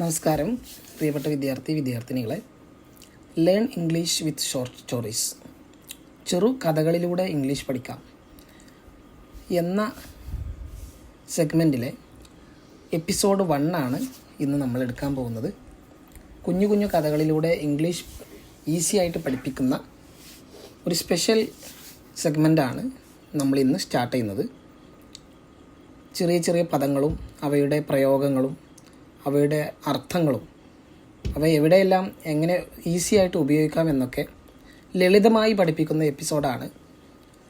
നമസ്കാരം. പ്രിയപ്പെട്ട വിദ്യാർത്ഥി വിദ്യാർത്ഥിനികളെ learn English with short stories ചെറു കഥകളിലൂടെ ഇംഗ്ലീഷ് പഠിക്കാം. എന്ന സെഗ്മെന്റിലെ എപ്പിസോഡ് വണ്ണാണ് ഇന്ന് നമ്മൾ എടുക്കാൻ പോകുന്നത്. കുഞ്ഞു കുഞ്ഞു കഥകളിലൂടെ ഇംഗ്ലീഷ് ഈസി ആയിട്ട് പഠിപ്പിക്കുന്ന ഒരു സ്പെഷ്യൽ സെഗ്മെന്റാണ് നമ്മൾ ഇന്ന് സ്റ്റാർട്ട് ചെയ്യുന്നത്. ചെറിയ ചെറിയ പദങ്ങളും അവയുടെ പ്രയോഗങ്ങളും അവയുടെ അർത്ഥങ്ങളും അവ എവിടെയെല്ലാം എങ്ങനെ ഈസി ആയിട്ട് ഉപയോഗിക്കാം എന്നൊക്കെ ലളിതമായി പഠിപ്പിക്കുന്ന എപ്പിസോഡാണ്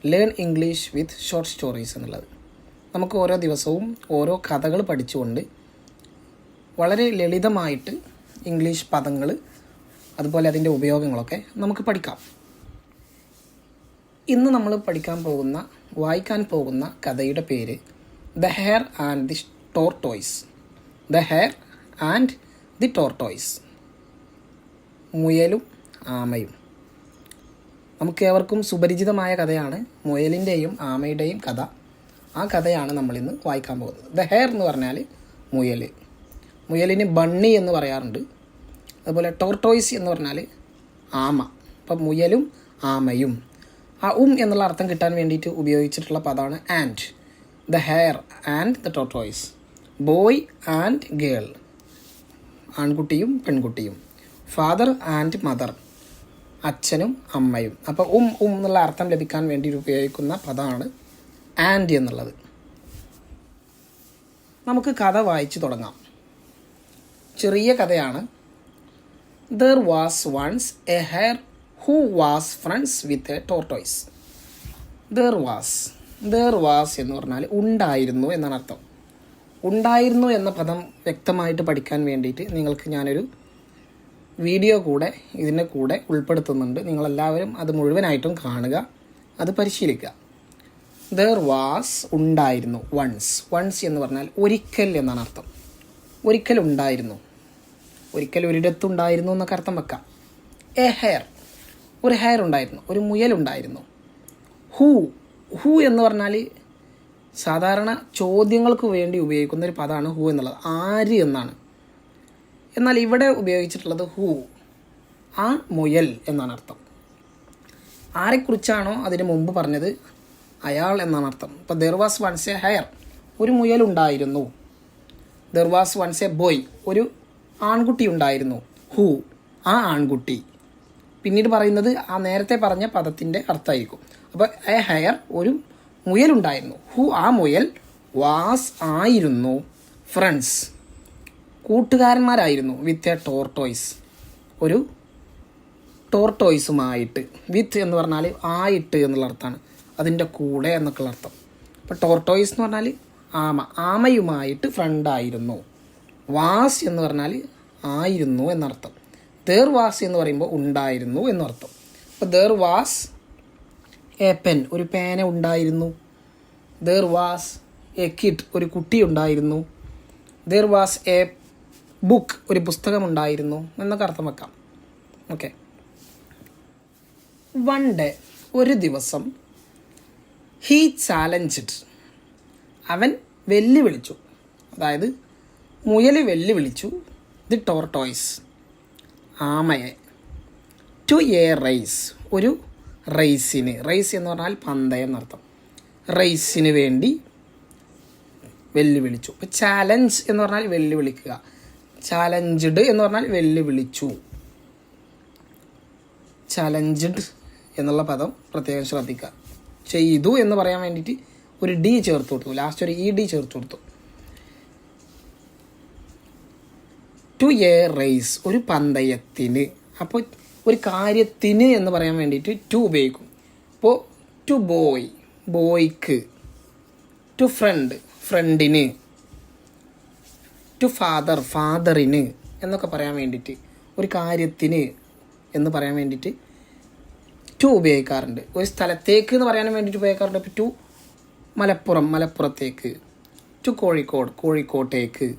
learn English with short stories എന്നുള്ളത്. നമുക്ക് ഓരോ ദിവസവും ഓരോ കഥകൾ പഠിച്ചുകൊണ്ട് വളരെ ലളിതമായിട്ട് ഇംഗ്ലീഷ് പദങ്ങൾ അതുപോലെ അതിന്റെ ഉപയോഗങ്ങളൊക്കെ നമുക്ക് പഠിക്കാം. ഇന്ന് നമ്മൾ പഠിക്കാൻ പോകുന്ന വായിക്കാൻ പോകുന്ന കഥയുടെ പേര് the hare and the tortoise the hare and the tortoise. മുയലും ആമയും. നമുക്ക് ഏവർക്കും സുപരിചിതമായ കഥയാണ് മുയലിന്റെയും ആമയുടെയും കഥ. ആ കഥയാണ് നമ്മളിന്ന് വായിക്കാൻ പോകുന്നത്. ദ ഹെയർ എന്ന് പറഞ്ഞാൽ മുയൽ മുയലിന് ബണ്ണി എന്ന് പറയാറുണ്ട്. അതുപോലെ ടോർട്ടോയ്സ് എന്ന് പറഞ്ഞാൽ ആമ. അപ്പം മുയലും ആമയും. ആ ഉം എന്നുള്ള അർത്ഥം കിട്ടാൻ വേണ്ടിയിട്ട് ഉപയോഗിച്ചിട്ടുള്ള പദമാണ് and. The hare and the tortoise. Boy and girl. ആൺകുട്ടിയും പെൺകുട്ടിയും. ഫാദർ ആൻഡ് മദർ അച്ഛനും അമ്മയും. അപ്പോൾ ഉം ഉം എന്നുള്ള അർത്ഥം ലഭിക്കാൻ വേണ്ടി ഉപയോഗിക്കുന്ന പദമാണ് ആൻഡ് എന്നുള്ളത്. നമുക്ക് കഥ വായിച്ചു തുടങ്ങാം. ചെറിയ കഥയാണ്. There was once a hare who was friends with a tortoise there was there was എന്ന് പറഞ്ഞാൽ ഉണ്ടായിരുന്നു എന്നാണ് അർത്ഥം. ഉണ്ടായിരുന്നു എന്ന പദം വ്യക്തമായിട്ട് പഠിക്കാൻ വേണ്ടിയിട്ട് നിങ്ങൾക്ക് ഞാനൊരു വീഡിയോ കൂടെ ഇതിന്റെ കൂടെ ഉൾപ്പെടുത്തുന്നുണ്ട്. നിങ്ങളെല്ലാവരും അത് മുഴുവനായിട്ടും കാണുക അത് പരിശീലിക്കുക. ദർ വാസ് ഉണ്ടായിരുന്നു വൺസ് വൺസ് എന്ന് പറഞ്ഞാൽ ഒരിക്കൽ എന്നാണ് അർത്ഥം. ഒരിക്കൽ ഉണ്ടായിരുന്നു. ഒരിക്കൽ ഒരിടത്തുണ്ടായിരുന്നു എന്നൊക്കെ അർത്ഥം വെക്കാം. എ ഹെയർ ഒരു ഹെയർ ഉണ്ടായിരുന്നു. ഒരു മുയൽ ഉണ്ടായിരുന്നു. ഹൂ ഹൂ എന്ന് പറഞ്ഞാൽ സാധാരണ ചോദ്യങ്ങൾക്ക് വേണ്ടി ഉപയോഗിക്കുന്ന ഒരു പദമാണ് ഹൂ എന്നുള്ളത്. ആര് എന്നാണ്. എന്നാൽ ഇവിടെ ഉപയോഗിച്ചിട്ടുള്ളത് ഹൂ. ആ മുയൽ എന്നാണ് അർത്ഥം. ആരെക്കുറിച്ചാണോ അതിന് മുമ്പ് പറഞ്ഞത്? അയാൾ എന്നാണ് അർത്ഥം. ഇപ്പോൾ there was once a hare ഒരു മുയൽ ഉണ്ടായിരുന്നു. There was once a boy ഒരു ആൺകുട്ടി ഉണ്ടായിരുന്നു. ഹൂ ആ ആൺകുട്ടി. പിന്നീട് പറയുന്നത് ആ നേരത്തെ പറഞ്ഞ പദത്തിന്റെ അർത്ഥമായിരിക്കും. അപ്പോൾ എ ഹെയർ ഒരു മുയലുണ്ടായിരുന്നു. ഹു ആ മുയൽ വാസ് ആയിരുന്നു. ഫ്രണ്ട്സ്. കൂട്ടുകാരന്മാരായിരുന്നു വിത്ത് എ ടോർട്ടോയ്സ് ഒരു ടോർട്ടോയ്സുമായിട്ട് വിത്ത് എന്ന് പറഞ്ഞാൽ ആയിട്ട് എന്നുള്ള അർത്ഥമാണ്. അതിന്റെ കൂടെ എന്നൊക്കെയുള്ള അർത്ഥം. അപ്പോൾ ടോർട്ടോയ്സ് എന്ന് പറഞ്ഞാൽ ആമ. ആമയുമായിട്ട് ഫ്രണ്ടായിരുന്നു വാസ് എന്ന് പറഞ്ഞാൽ ആയിരുന്നു എന്നർത്ഥം. ദേർ വാസ് എന്ന് പറയുമ്പോൾ ഉണ്ടായിരുന്നു എന്നർത്ഥം. അപ്പോൾ ദേർ വാസ് എ പെൻ ഒരു പേന ഉണ്ടായിരുന്നു. ദർ വാസ് എ കിഡ് ഒരു കുട്ടി ഉണ്ടായിരുന്നു. ദർ വാസ് എ ബുക്ക് ഒരു പുസ്തകം ഉണ്ടായിരുന്നു എന്നൊക്കെ അർത്ഥം വെക്കാം. ഓക്കെ വൺ ഡേ ഒരു ദിവസം ഹീ ചാലഞ്ചിഡ് അവൻ വെല്ലുവിളിച്ചു. അതായത് മുയൽ വെല്ലുവിളിച്ചു ദി ടോർട്ടോയ്സ് ആമയെ ടു എ റൈസ് ഒരു റേസിന്. റേസ് എന്ന് പറഞ്ഞാൽ പന്തയം എന്നർത്ഥം. റേസിന് വേണ്ടി വെല്ലുവിളിച്ചു. ഇപ്പോൾ ചാലഞ്ച് എന്ന് പറഞ്ഞാൽ വെല്ലുവിളിക്കുക. ചാലഞ്ച്ഡ് എന്ന് പറഞ്ഞാൽ വെല്ലുവിളിച്ചു. ചാലഞ്ച്ഡ് എന്നുള്ള പദം പ്രത്യേകം ശ്രദ്ധിക്കുക. ചെയ്തു എന്ന് പറയാൻ വേണ്ടിയിട്ട് ഒരു ഡി ചേർത്ത് കൊടുത്തു. ലാസ്റ്റ് ഒരു ഇ ഡി ചേർത്ത് കൊടുത്തു. ടു എ റേസ് ഒരു പന്തയത്തിന്. അപ്പോൾ ഒരു കാര്യത്തിന് എന്ന് പറയാൻ വേണ്ടിയിട്ട് ടു ഉപയോഗിക്കും. അപ്പോൾ ടു ബോയ് ബോയ്ക്ക് ടു ഫ്രണ്ട് ഫ്രണ്ടിന് ടു ഫാദർ ഫാദറിന് എന്നൊക്കെ പറയാൻ വേണ്ടിയിട്ട് ഒരു കാര്യത്തിന് എന്ന് പറയാൻ വേണ്ടിയിട്ട് ടു ഉപയോഗിക്കാറുണ്ട്. ഒരു സ്ഥലത്തേക്ക് എന്ന് പറയാൻ വേണ്ടിയിട്ട് ഉപയോഗിക്കാറുണ്ട്. ടു മലപ്പുറം മലപ്പുറത്തേക്ക് ടു കോഴിക്കോട് കോഴിക്കോട്ടേക്ക്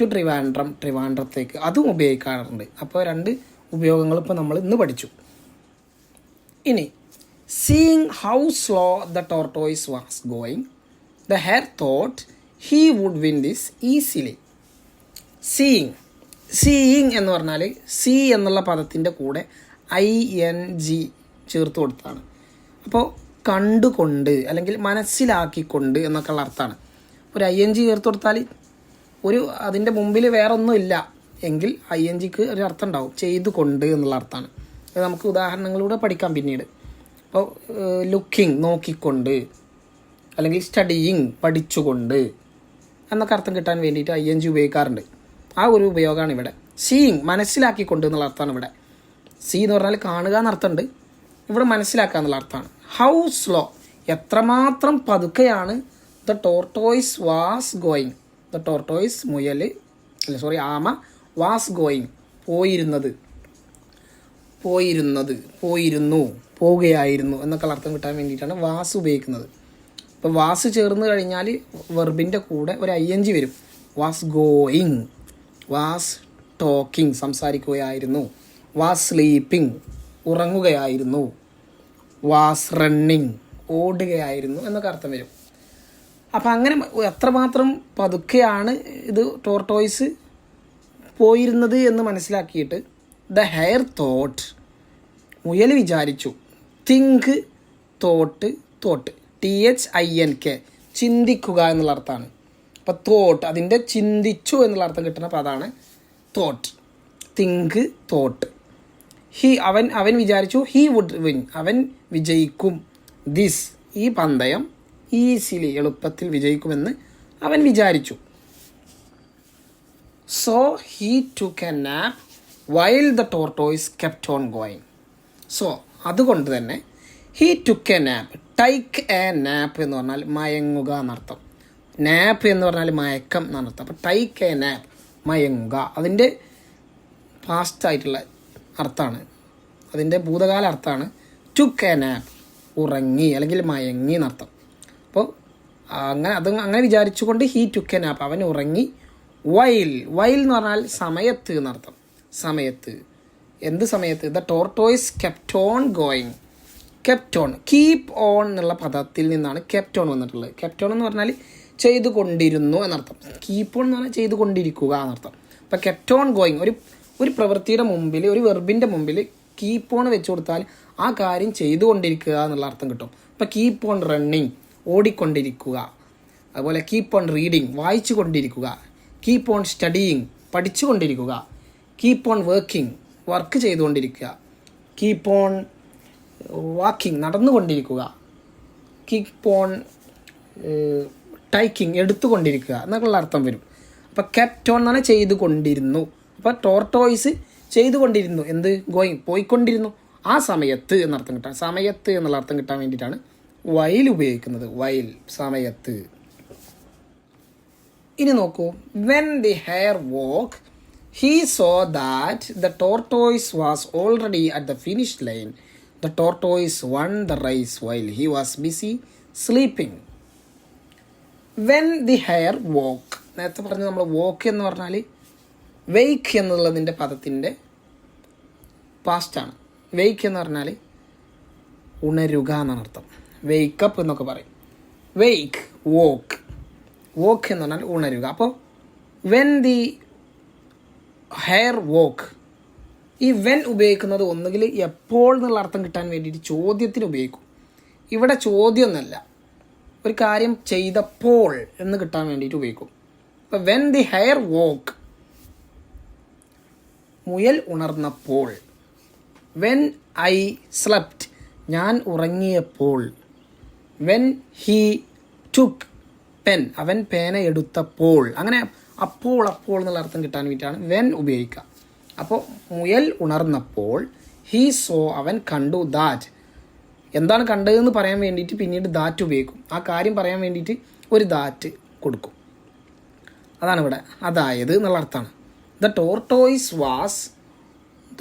ടു ട്രിവാൻഡ്രം ട്രിവാൻഡ്രത്തേക്ക് അതും ഉപയോഗിക്കാറുണ്ട്. അപ്പോൾ രണ്ട് ഉപയോഗങ്ങൾ ഇപ്പോൾ നമ്മൾ ഇന്ന് പഠിച്ചു. ഇനി seeing how slow the tortoise was going the hare thought he would win this easily seeing seeing എന്ന് പറഞ്ഞാൽ സി എന്നുള്ള പദത്തിന്റെ കൂടെ ഐ എൻ ജി ചേർത്ത് കൊടുത്താണ്. അപ്പോൾ കണ്ടുകൊണ്ട് അല്ലെങ്കിൽ മനസ്സിലാക്കിക്കൊണ്ട് എന്നൊക്കെയുള്ള അർത്ഥമാണ്. ഒരു ഐ എൻ ജി ചേർത്ത് കൊടുത്താൽ ഒരു അതിന്റെ മുമ്പിൽ വേറൊന്നുമില്ല. എങ്കിൽ ഐ എൻ ജിക്ക് ഒരു അർത്ഥം ഉണ്ടാവും ചെയ്തുകൊണ്ട് എന്നുള്ള അർത്ഥമാണ്. അത് നമുക്ക് ഉദാഹരണങ്ങളിലൂടെ പഠിക്കാം പിന്നീട്. അപ്പോൾ ലുക്കിംഗ് നോക്കിക്കൊണ്ട് അല്ലെങ്കിൽ സ്റ്റഡിയിങ് പഠിച്ചുകൊണ്ട് എന്നൊക്കെ അർത്ഥം കിട്ടാൻ വേണ്ടിയിട്ട് ഐ എൻ ജി ഉപയോഗിക്കാറുണ്ട്. ആ ഒരു ഉപയോഗമാണ് ഇവിടെ. സീയിങ് മനസ്സിലാക്കിക്കൊണ്ട് എന്നുള്ള അർത്ഥമാണ് ഇവിടെ. സീ എന്ന് പറഞ്ഞാൽ കാണുക എന്നർത്ഥമുണ്ട്. ഇവിടെ മനസ്സിലാക്കുക എന്നുള്ള അർത്ഥമാണ്. ഹൗ സ്ലോ എത്രമാത്രം പതുക്കെയാണ് the tortoise was going the tortoise മുയൽ അല്ല സോറി ആമ വാസ് ഗോയിങ്. പോയിരുന്നത്. പോയിരുന്നത്. പോയിരുന്നു. പോവുകയായിരുന്നു എന്നൊക്കെ അർത്ഥം കിട്ടാൻ വേണ്ടിയിട്ടാണ് വാസ് ഉപയോഗിക്കുന്നത്. ഇപ്പോൾ വാസ് ചേർന്ന് കഴിഞ്ഞാൽ വെർബിന്റെ കൂടെ ഒരു ഐ എൻ ജി വരും. Was going. വാസ് ടോക്കിംഗ് സംസാരിക്കുകയായിരുന്നു. വാസ് സ്ലീപ്പിംഗ് ഉറങ്ങുകയായിരുന്നു. Was running. ഓടുകയായിരുന്നു എന്നൊക്കെ അർത്ഥം വരും. അപ്പം അങ്ങനെ എത്രമാത്രം പതുക്കെയാണ് ഇത് ടോർട്ടോയ്സ് പോയിരുന്നത് എന്ന് മനസ്സിലാക്കിയിട്ട് ദ ഹെയർ തോട്ട് മുയൽ വിചാരിച്ചു. Think thought thought. T H I N K. ചിന്തിക്കുക എന്നുള്ള അർത്ഥമാണ്. അപ്പോൾ തോട്ട് അതിന്റെ ചിന്തിച്ചു എന്നുള്ള അർത്ഥം കിട്ടുന്ന പദമാണ് തോട്ട്. Think thought. ഹി അവൻ അവൻ വിചാരിച്ചു ഹി വുഡ് വിൻ. അവൻ വിജയിക്കും. ദിസ് ഈ പന്തയം ഈസിലി എളുപ്പത്തിൽ വിജയിക്കുമെന്ന് അവൻ വിചാരിച്ചു. So he took a nap while the tortoise kept on going. So അതുകൊണ്ട് തന്നെ he took a nap take a nap എന്ന് പറഞ്ഞാൽ മയങ്ങുക എന്നർത്ഥം. നാപ്പ് എന്ന് പറഞ്ഞാൽ മയക്കം എന്നർത്ഥം. അപ്പോൾ ടൈക്ക് എ നാപ്പ് മയങ്ങുക. അതിന്റെ പാസ്റ്റ് ആയിട്ടുള്ള അർത്ഥമാണ്. അതിന്റെ ഭൂതകാല അർത്ഥമാണ് ടുക്ക് എ നാപ്പ് ഉറങ്ങി അല്ലെങ്കിൽ മയങ്ങി എന്നർത്ഥം. അപ്പോൾ അങ്ങനെ അത് അങ്ങനെ വിചാരിച്ചുകൊണ്ട് ഹീ ടുക്ക് എ നാപ്പ് അവൻ ഉറങ്ങി വൈൽ വൈൽ എന്ന് പറഞ്ഞാൽ സമയത്ത് എന്നർത്ഥം. സമയത്ത്. എന്ത് സമയത്ത്? The tortoise kept on going kept on keep on എന്നുള്ള പദത്തിൽ നിന്നാണ് കെപ്റ്റ് ഓൺ വന്നിട്ടുള്ളത്. കെപ്റ്റ് ഓൺ എന്ന് പറഞ്ഞാൽ ചെയ്തുകൊണ്ടിരുന്നു എന്നർത്ഥം. കീപ്പ് ഓൺ എന്ന് പറഞ്ഞാൽ ചെയ്തുകൊണ്ടിരിക്കുക എന്നർത്ഥം. അപ്പോൾ കെപ്റ്റ് ഓൺ ഗോയിങ് ഒരു ഒരു പ്രവൃത്തിയുടെ മുമ്പിൽ ഒരു വെർബിന്റെ മുമ്പിൽ കീപ്പ് ഓൺ വെച്ച് കൊടുത്താൽ ആ കാര്യം ചെയ്തുകൊണ്ടിരിക്കുക എന്നുള്ള അർത്ഥം കിട്ടും. അപ്പോൾ കീപ്പ് ഓൺ റണ്ണിങ് ഓടിക്കൊണ്ടിരിക്കുക. അതുപോലെ കീപ്പ് ഓൺ റീഡിങ് വായിച്ചു കൊണ്ടിരിക്കുക കീപ്പ് ഓൺ സ്റ്റഡിയിങ് പഠിച്ചുകൊണ്ടിരിക്കുക. കീപ്പ് ഓൺ വർക്കിംഗ് വർക്ക് ചെയ്തുകൊണ്ടിരിക്കുക. കീപ്പ് ഓൺ വാക്കിംഗ് നടന്നുകൊണ്ടിരിക്കുക. കീപ്പ് ഓൺ ടൈക്കിംഗ് എടുത്തുകൊണ്ടിരിക്കുക. എന്നൊക്കെയുള്ള അർത്ഥം വരും. അപ്പോൾ കെപ്റ്റ് ഓൺ പറഞ്ഞാൽ ചെയ്തുകൊണ്ടിരുന്നു. അപ്പോൾ ടോർട്ടോയ്സ് ചെയ്തുകൊണ്ടിരുന്നു. എന്ത്? ഗോയിങ് പോയിക്കൊണ്ടിരുന്നു. ആ സമയത്ത് എന്നർത്ഥം കിട്ടാൻ സമയത്ത് എന്നുള്ള അർത്ഥം കിട്ടാൻ വേണ്ടിയിട്ടാണ് വയൽ ഉപയോഗിക്കുന്നത്. വയൽ സമയത്ത്. ഇനി നോക്കൂ. When the hare woke he saw that the tortoise was already at the finish line the tortoise won the race while he was busy sleeping when the hare woke നേരത്തെ പറഞ്ഞ നമ്മൾ വോക്ക് എന്ന് പറഞ്ഞാൽ വെയ്ക്ക് എന്നുള്ളതിന്റെ പദത്തിന്റെ പാസ്റ്റാണ് വെയ്ക്ക് എന്ന് പറഞ്ഞാൽ ഉണരുക എന്നാണ് അർത്ഥം. വെയ്ക്കപ്പ് എന്നൊക്കെ പറയും. വെയ്ക്ക് വോക്ക് വോക്ക് എന്ന് പറഞ്ഞാൽ ഉണരുക. അപ്പോൾ വെൻ ദി ഹെയർ വോക്ക് ഈ വെൻ ഉപയോഗിക്കുന്നത് ഒന്നുകിൽ എപ്പോൾ എന്നുള്ള അർത്ഥം കിട്ടാൻ വേണ്ടിയിട്ട് ചോദ്യത്തിന് ഉപയോഗിക്കും. ഇവിടെ ചോദ്യമൊന്നുമല്ല. ഒരു കാര്യം ചെയ്തപ്പോൾ എന്ന് കിട്ടാൻ വേണ്ടിയിട്ട് ഉപയോഗിക്കും. അപ്പോൾ വെൻ ദി ഹെയർ വോക്ക് മുയൽ ഉണർന്നപ്പോൾ വെൻ ഐ സ്ലപ്റ്റ് ഞാൻ ഉറങ്ങിയപ്പോൾ വെൻ ഹീ ടുക്ക് പെൻ അവൻ പേന എടുത്തപ്പോൾ. അങ്ങനെ അപ്പോൾ അപ്പോൾ എന്നുള്ള അർത്ഥം കിട്ടാൻ വേണ്ടിയിട്ടാണ് വെൻ ഉപയോഗിക്കുക. അപ്പോൾ മുയൽ ഉണർന്നപ്പോൾ ഹീ സോ അവൻ കണ്ടു ദാറ്റ് എന്താണ് കണ്ടതെന്ന് പറയാൻ വേണ്ടിയിട്ട് പിന്നീട് ദാറ്റ് ഉപയോഗിക്കും. ആ കാര്യം പറയാൻ വേണ്ടിയിട്ട് ഒരു ദാറ്റ് കൊടുക്കും. അതാണ് ഇവിടെ. അതായത് എന്നുള്ള അർത്ഥമാണ്. The tortoise was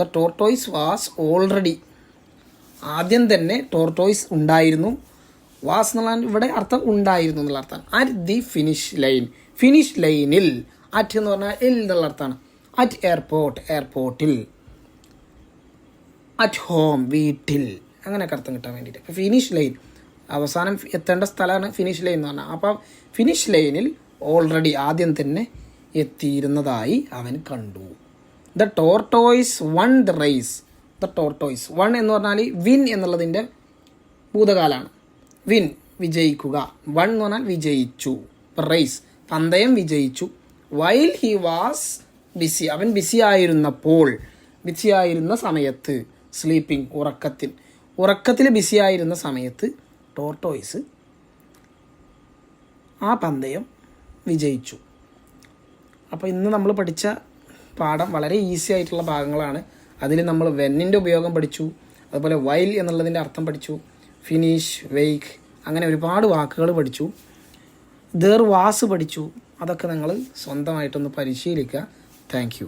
the tortoise was already ആദ്യം തന്നെ ടോർട്ടോയ്സ് ഉണ്ടായിരുന്നു. വാസ് എന്നുള്ള ഇവിടെ അർത്ഥം ഉണ്ടായിരുന്നു എന്നുള്ള അർത്ഥമാണ് at the finish line finish ലൈനിൽ അറ്റ് എന്ന് പറഞ്ഞാൽ എൽ എന്നുള്ള അർത്ഥമാണ്. അറ്റ് എയർപോർട്ട് എയർപോർട്ടിൽ അറ്റ് ഹോം വീട്ടിൽ. അങ്ങനെയൊക്കെ അർത്ഥം കിട്ടാൻ വേണ്ടിയിട്ട്. ഫിനിഷ് ലൈൻ അവസാനം എത്തേണ്ട സ്ഥലമാണ് ഫിനിഷ് ലൈൻ എന്ന് പറഞ്ഞാൽ. അപ്പോൾ ഫിനിഷ് ലൈനിൽ ഓൾറെഡി ആദ്യം തന്നെ എത്തിയിരുന്നതായി അവൻ കണ്ടു. The tortoise won the race the tortoise won എന്ന് പറഞ്ഞാൽ വിൻ എന്നുള്ളതിന്റെ ഭൂതകാലാണ് വിൻ വിജയിക്കുക. വൺ എന്ന് പറഞ്ഞാൽ വിജയിച്ചു. റേസ്. പന്തയം വിജയിച്ചു. വൈൽ ഹി വാസ് ബിസി അവൻ ബിസി ആയിരുന്നപ്പോൾ ബിസി ആയിരുന്ന സമയത്ത് സ്ലീപ്പിംഗ് ഉറക്കത്തിൽ. ഉറക്കത്തിൽ ബിസി ആയിരുന്ന സമയത്ത് ടോർട്ടോയ്സ് ആ പന്തയം വിജയിച്ചു. അപ്പോൾ ഇന്ന് നമ്മൾ പഠിച്ച പാഠം വളരെ ഈസി ആയിട്ടുള്ള ഭാഗങ്ങളാണ്. അതിൽ നമ്മൾ വെന്നിന്റെ ഉപയോഗം പഠിച്ചു. അതുപോലെ വൈൽ എന്നുള്ളതിന്റെ അർത്ഥം പഠിച്ചു. ഫിനിഷ് വെയ്ക്ക് അങ്ങനെ ഒരുപാട് വാക്കുകൾ പഠിച്ചു. ദർ വാസ് പഠിച്ചു. അതൊക്കെ നിങ്ങൾ സ്വന്തമായിട്ടൊന്ന് പരിശീലിക്കുക. താങ്ക്